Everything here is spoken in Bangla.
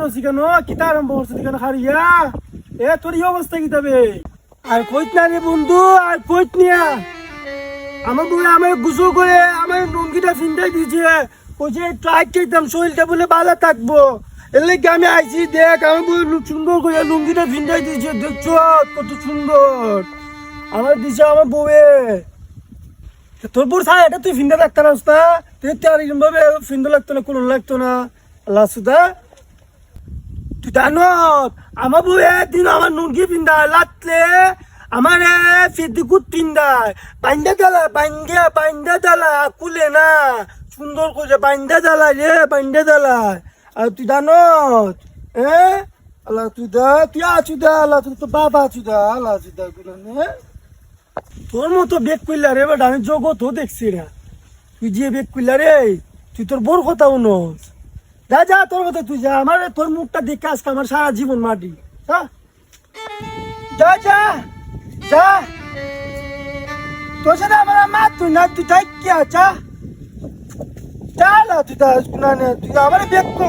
রসি কেন কিতা আরম্ভ করছে কেন খারিয়া এ, তোর এই অবস্থা কি তবে? আর কইত না রে বন্ধু, আর কইত নিয়া আমার বউ আমার গুছো করে আমার লুঙ্গিটা ফিন্দাই দিয়েছে। কইছে ট্রাই একদম শরীরটা বলে ভালো থাকব। এর লেগে আমি আইছি, দেখ আমার বউ সুন্দর করে লুঙ্গিটা ফিন্দাই দিয়েছে, দেখছ? কত সুন্দর। আমার দিছে আমার বউয়ে। তোর বোর ছাড়া এটা তুই ফিন্দা রাখতে না তুই তো আর এরকম ভাবে ফিন্দা লাগতো না কোনো লাগতো না। আল্লাহ সুদা। তুই জানো, আমার বউ দিন আমার নুনকি পিন্দা লাতলে আমার ফেদিকুত পিন্দায় বাইন্দা দালা বাইন্দা বাইন্দা দালা কুলে না। সুন্দর করে বাইন্দা দালা রে, বাইন্দা দালা আর তুই জানো, এ আল্লাহ তুই দা তুই আছু দা আল্লাহ তুই তো বাবা আছু দা আল্লাহ আছু দা গুলো তোর মতো বেগ করলা রে বাট আমি জগৎ দেখছি না তুই যে বেগ করলা রে, তুই তোর বোর কথা উনস যা যা, তোর মতো তুই যা, আমার তোর মুখটা দেখে আজকে আমার সারা জীবন মাটি। যা। যা যা যা। তোর সাথে আমার মা তুই না তুই তাই কি আছা চা না তুই তা তুই আমার বেগ কর।